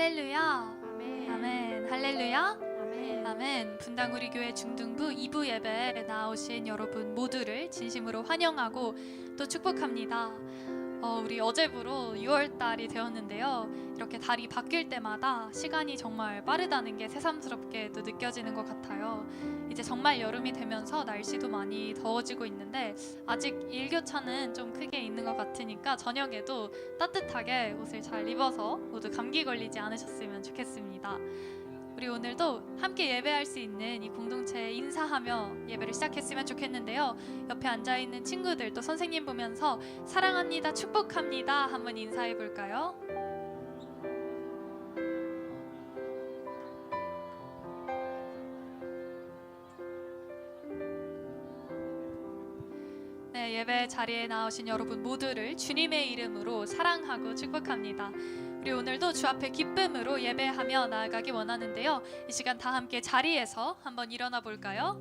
할렐루야. 아멘. 아멘. 할렐루야. 아멘. 아멘. 분당 우리 교회 중등부 2부 예배에 나오신 여러분 모두를 진심으로 환영하고 또 축복합니다. 어, 우리 어제부로 6월 달이 되었는데요. 이렇게 달이 바뀔 때마다 시간이 정말 빠르다는 게 새삼스럽게도 느껴지는 것 같아요. 이제 정말 여름이 되면서 날씨도 많이 더워지고 있는데 아직 일교차는 좀 크게 있는 것 같으니까 저녁에도 따뜻하게 옷을 잘 입어서 모두 감기 걸리지 않으셨으면 좋겠습니다. 우리 오늘도 함께 예배할 수 있는 이 공동체에 인사하며 예배를 시작했으면 좋겠는데요. 옆에 앉아 있는 친구들 또 선생님 보면서 사랑합니다, 축복합니다 한번 인사해 볼까요? 네, 예배 자리에 나오신 여러분 모두를 주님의 이름으로 사랑하고 축복합니다. 우리 오늘도 주 앞에 기쁨으로 예배하며 나아가기 원하는데요. 이 시간 다 함께 자리에서 한번 일어나 볼까요?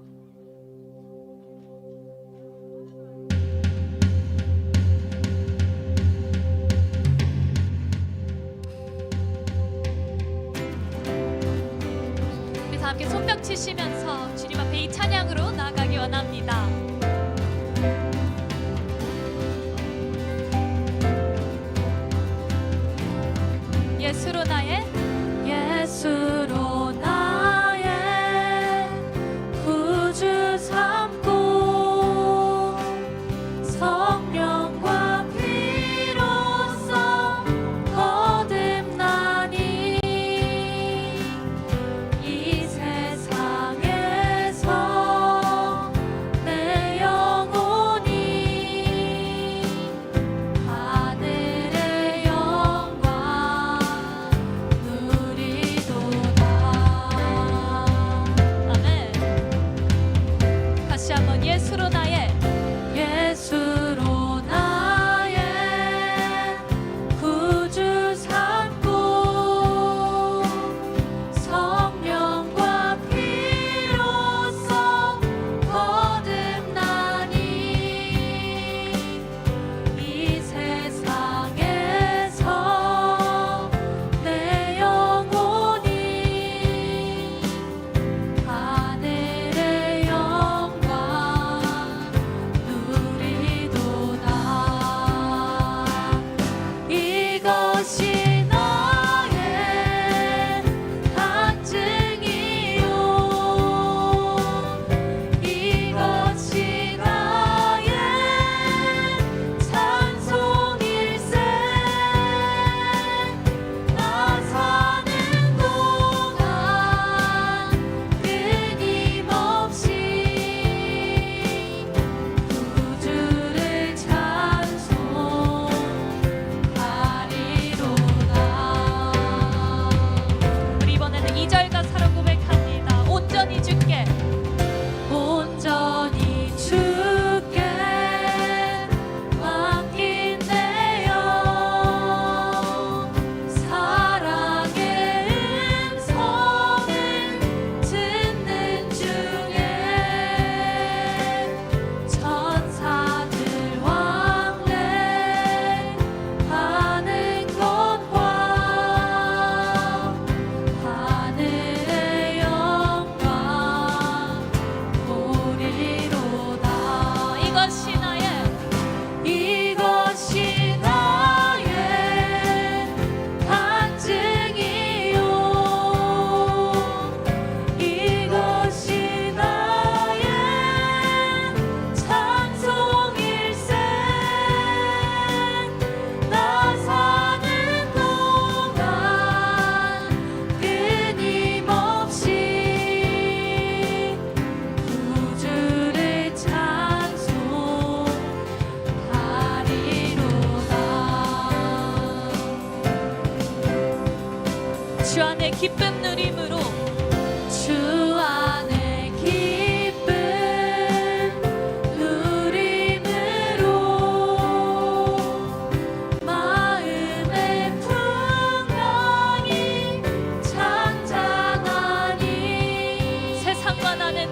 함께 손뼉 치시면서 주님 앞에 이 찬양으로 나아가기 원합니다.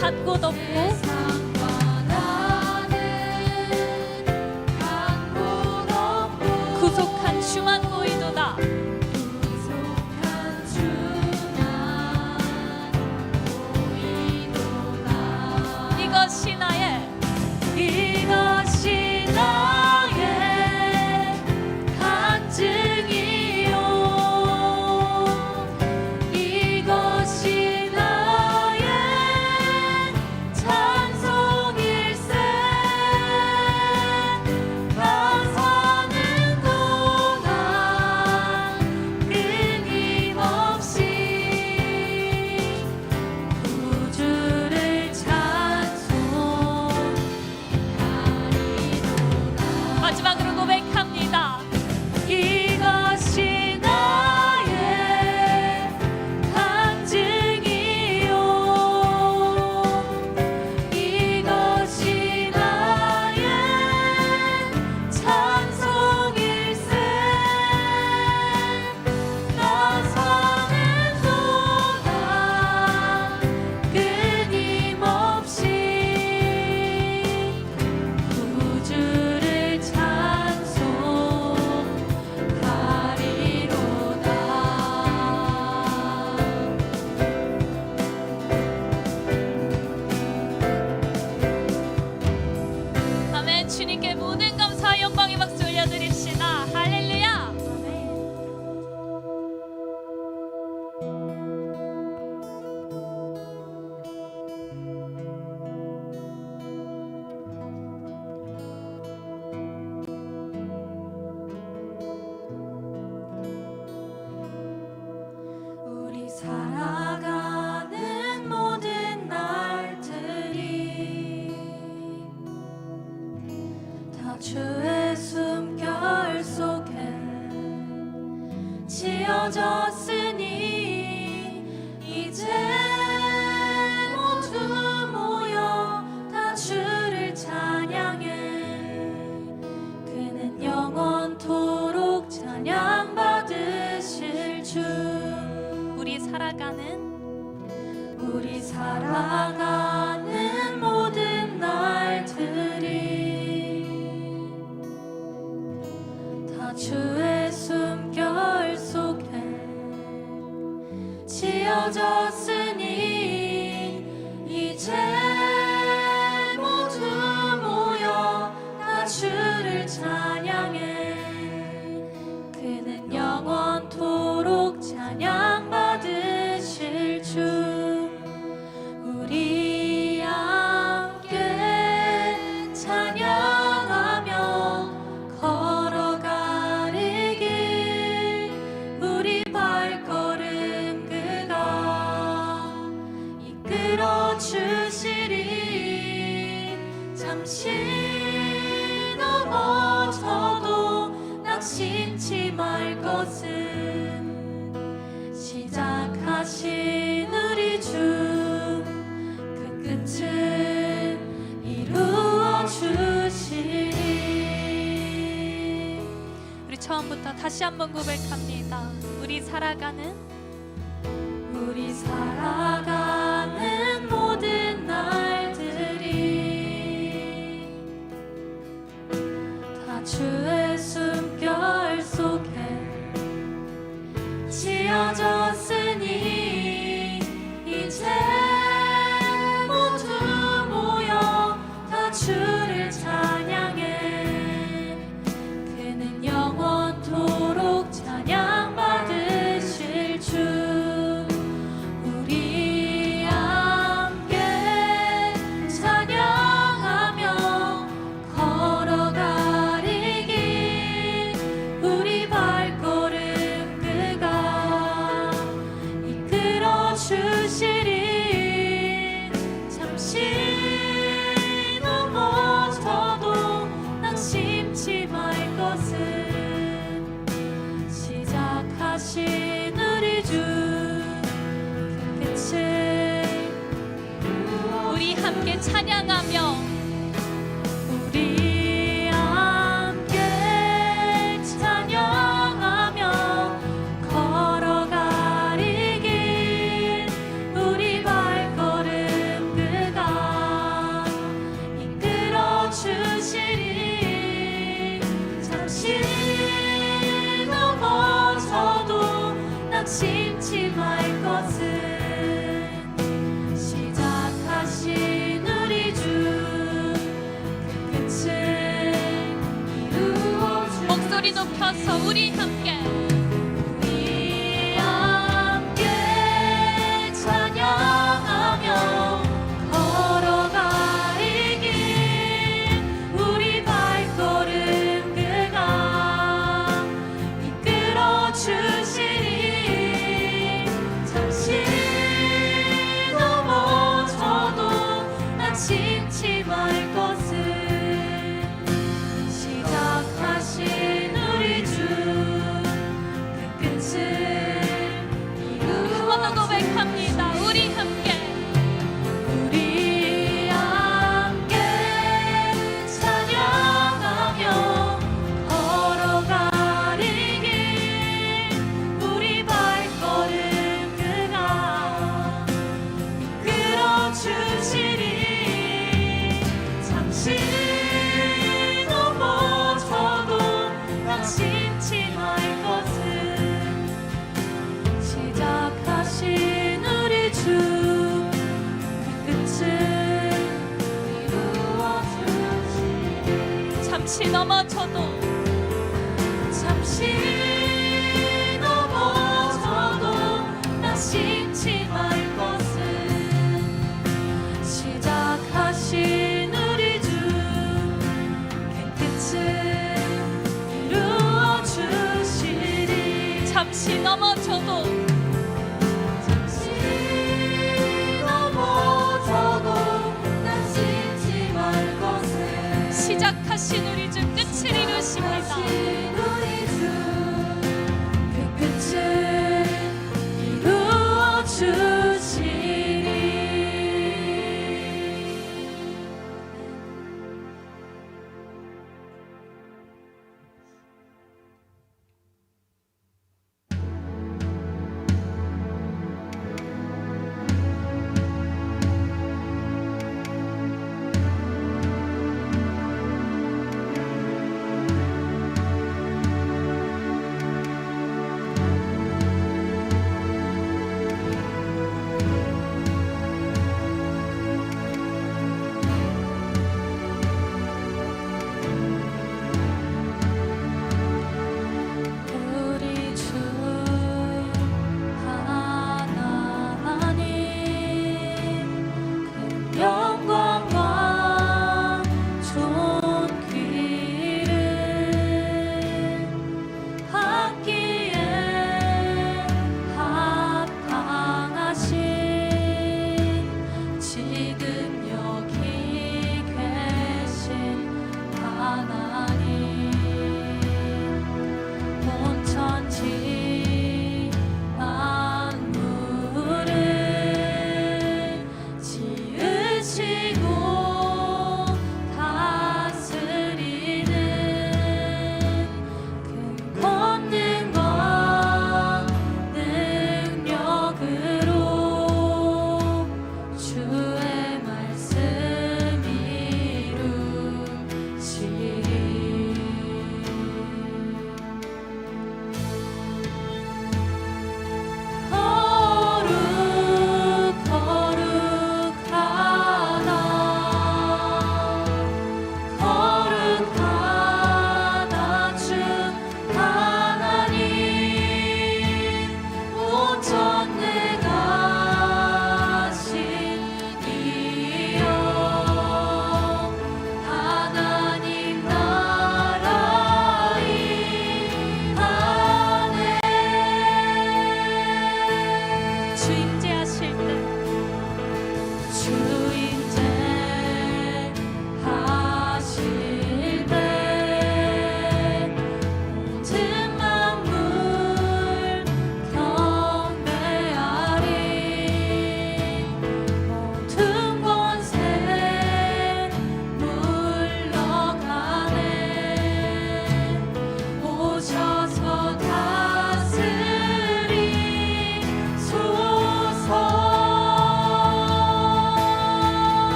닿고 덮고 살아가는 우리 살아가는 모든 날들이 다 주의 숨결 속에 지어졌어 우리 처음부터 다시 한번 고백합니다. 우리 살아가는 우리 살아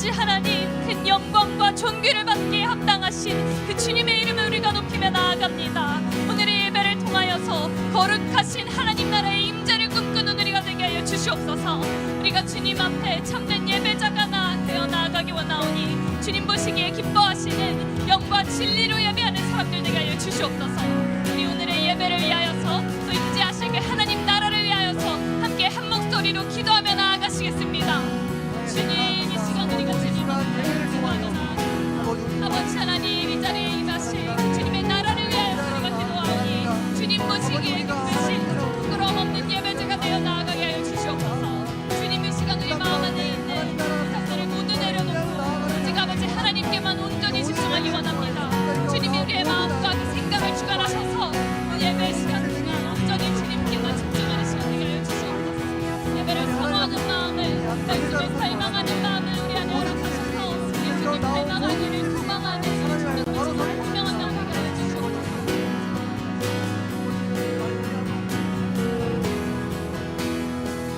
아버지 하나님 큰 영광과 존귀를 받기에 합당하신 그 주님의 이름을 우리가 높이며 나아갑니다. 오늘의 예배를 통하여서 거룩하신 하나님 나라의 임재를 꿈꾸는 우리가 되게 하여 주시옵소서. 우리가 주님 앞에 참된 예배자가 나 되어 나아가기 원하오니 주님 보시기에 기뻐하시는 영과 진리로 예배하는 사람들 되게 하여 주시옵소서. 우리 오늘의 예배를 위하여서 또 임재하실 그 하나님 나라를 위하여서 함께 한 목소리로 기도하며 나아가시겠습니다. 주님 아버지 하나님 이 자리에